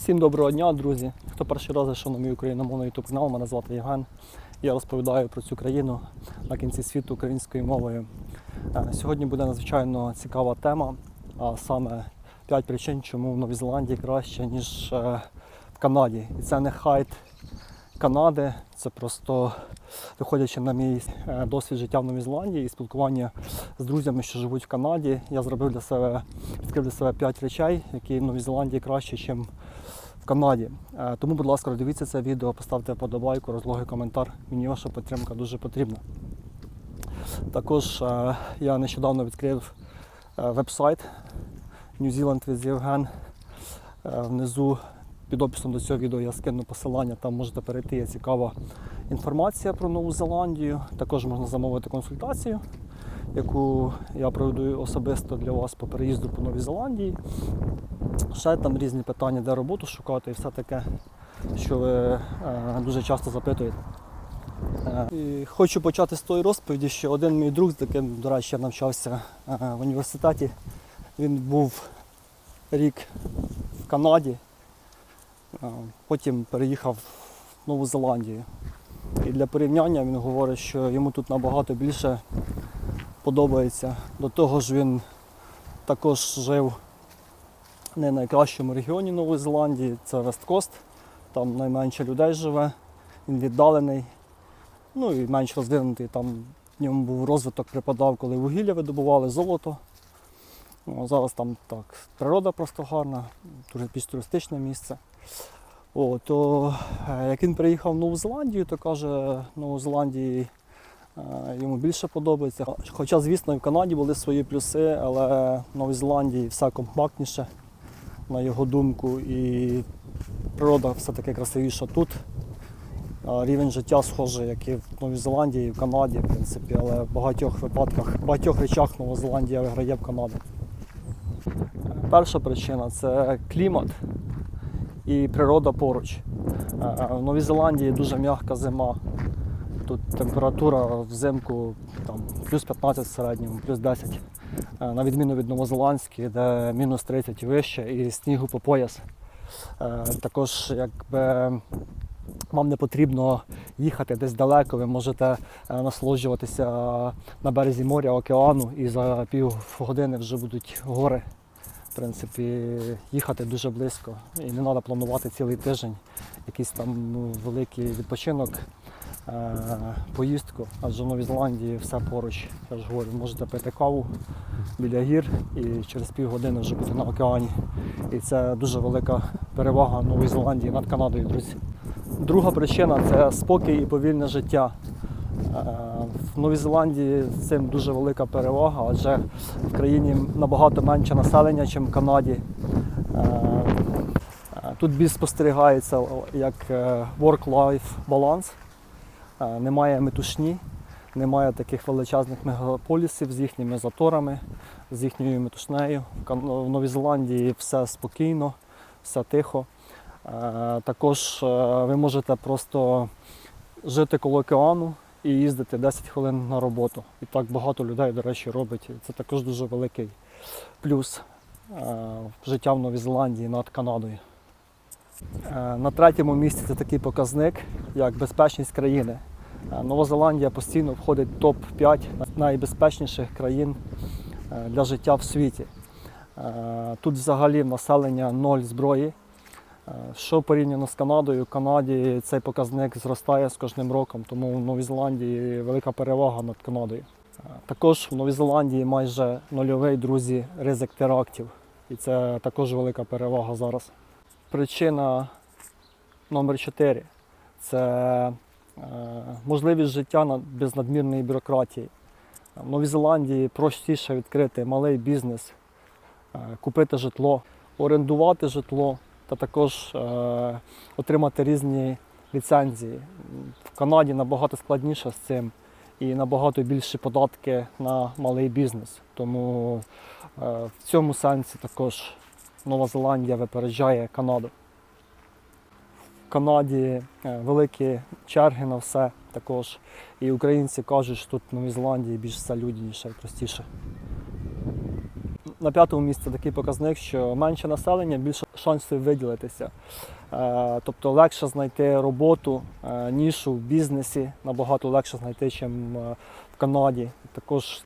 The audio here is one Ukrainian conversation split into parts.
Всім доброго дня, друзі. Хто перший раз зайшов на мій україномовний ютуб канал, мене звати Євген. Я розповідаю про цю країну на кінці світу українською мовою. Е, Сьогодні буде надзвичайно цікава тема, а саме 5 причин, чому в Новій Зеландії краще, ніж е, в Канаді. І це не хайт Канади, це просто виходячи на мій е, досвід життя в Новій Зеландії і спілкування з друзями, що живуть в Канаді, я зробив для себе, відкрив для себе 5 речей, які в Новій Зеландії краще, ніж в Канаді. Е, Тому, будь ласка, дивіться це відео, поставте подобайку, розлогий коментар. Мені ваша підтримка дуже потрібна. Також е, я нещодавно відкрив веб-сайт New Zealand with Євген. Внизу під описом до цього відео я скину посилання, там можете перейти, є цікава інформація про Нову Зеландію. Також можна замовити консультацію, яку я проведу особисто для вас по переїзду по Новій Зеландії. Ще там різні питання, де роботу шукати і все таке, що ви е, дуже часто запитуєте. Е, І хочу почати з тої розповіді, що один мій друг, з яким, до речі, я навчався е, в університеті, він був рік в Канаді, потім переїхав в Нову Зеландію. І для порівняння він говорить, що йому тут набагато більше подобається. До того ж він також жив не в найкращому регіоні Нової Зеландії, це Весткост. Там найменше людей живе, він віддалений, ну і менш розвинутий. Там в ньому був розвиток припадав, коли вугілля видобували, золото. Ну, зараз там так, природа просто гарна, більш туристичне місце. О, то е, як він приїхав в Нову Зеландію, то каже, Нову Зеландії е, йому більше подобається. Хоча, звісно, і в Канаді були свої плюси, але в Новій Зеландії все компактніше, на його думку, і природа все-таки красивіша тут. Рівень життя схожий, як і в Новій Зеландії, і в Канаді, в принципі, але в багатьох випадках, в багатьох речах Нова Зеландія виграє в Канаду. Перша причина це клімат і природа поруч. Е, В Новій Зеландії дуже м'яка зима. Тут температура взимку там, плюс 15 в середньому, плюс 10. Е, На відміну від Новозеландської, де мінус 30 і вище і снігу по пояс. Е, Також якби вам не потрібно їхати десь далеко, ви можете е, насолоджуватися на березі моря, океану і за півгодини вже будуть гори. В принципі, їхати дуже близько і не треба планувати цілий тиждень, якийсь там ну, великий відпочинок, е, поїздку, адже в Новій Зеландії все поруч. Я ж говорю, можете пити каву біля гір і через півгодини вже бути на океані. І це дуже велика перевага Нової Зеландії над Канадою, друзі. Друга причина це спокій і повільне життя. В Новій Зеландії з цим дуже велика перевага, адже в країні набагато менше населення, ніж в Канаді. Е, е, Тут більш спостерігається як е, work-life баланс. Немає метушні, немає таких величезних мегаполісів з їхніми заторами, з їхньою метушнею. В Новій Зеландії все спокійно, все тихо. Також ви можете просто жити коло океану і їздити 10 хвилин на роботу. І так багато людей, до речі, робить. Це також дуже великий плюс е, життя в Новій Зеландії над Канадою. Е, На третьому місці це такий показник, як безпечність країни. Е, Нова Зеландія постійно входить в топ-5 найбезпечніших країн для життя в світі. Тут взагалі населення ноль зброї. Що порівняно з Канадою, в Канаді цей показник зростає з кожним роком, тому в Новій Зеландії велика перевага над Канадою. Е, Також в Новій Зеландії майже нульовий друзі ризик терактів, і це також велика перевага зараз. Причина номер 4 це е, можливість життя без надмірної бюрократії. В Новій Зеландії простіше відкрити малий бізнес, е, купити житло, орендувати житло та також е, отримати різні ліцензії. В Канаді набагато складніше з цим і набагато більші податки на малий бізнес. Тому е, в цьому сенсі також Нова Зеландія випереджає Канаду. В Канаді е, великі черги на все також. І українці кажуть, що тут в Новій Зеландії більш все людяніше і простіше. На п'ятому місці такий показник, що менше населення, більше шансів виділитися. Е, Тобто легше знайти роботу, е, нішу в бізнесі, набагато легше знайти, ніж в Канаді. Також,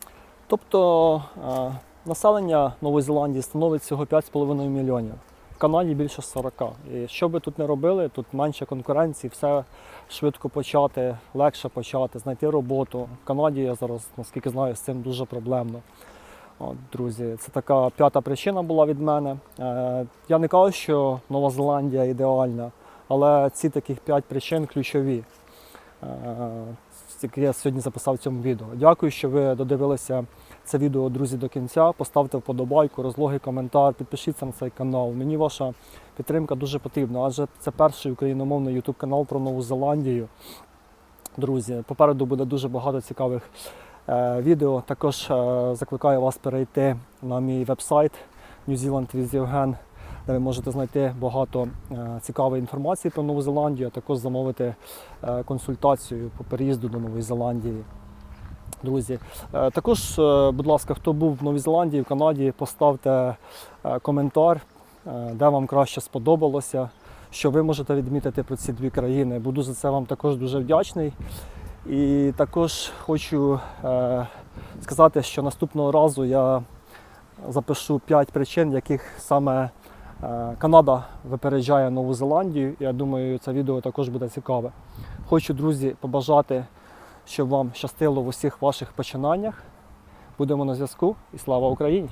тобто е, населення Нової Зеландії становить всього 5,5 мільйонів. В Канаді більше 40. І що би тут не робили, тут менше конкуренції, все швидко почати, легше почати, знайти роботу. В Канаді я зараз, наскільки знаю, з цим дуже проблемно. От, друзі, це така п'ята причина була від мене. Е, я не кажу, що Нова Зеландія ідеальна, але ці таких п'ять причин ключові, е, які я сьогодні записав в цьому відео. Дякую, що ви додивилися це відео, друзі, до кінця. Поставте вподобайку, розлогий коментар, підпишіться на цей канал. Мені ваша підтримка дуже потрібна, адже це перший україномовний YouTube канал про Нову Зеландію. Друзі, попереду буде дуже багато цікавих відео. Також е, закликаю вас перейти на мій веб-сайт New Zealand with Євген, де ви можете знайти багато е, цікавої інформації про Нову Зеландію, а також замовити е, консультацію по переїзду до Нової Зеландії. Друзі, Е, також, е, будь ласка, хто був в Новій Зеландії, в Канаді, поставте е, коментар, е, де вам краще сподобалося, що ви можете відмітити про ці дві країни. Буду за це вам також дуже вдячний. І також хочу е, сказати, що наступного разу я запишу 5 причин, яких саме е, Канада випереджає Нову Зеландію. Я думаю, це відео також буде цікаве. Хочу, друзі, побажати, щоб вам щастило в усіх ваших починаннях. Будемо на зв'язку і слава Україні!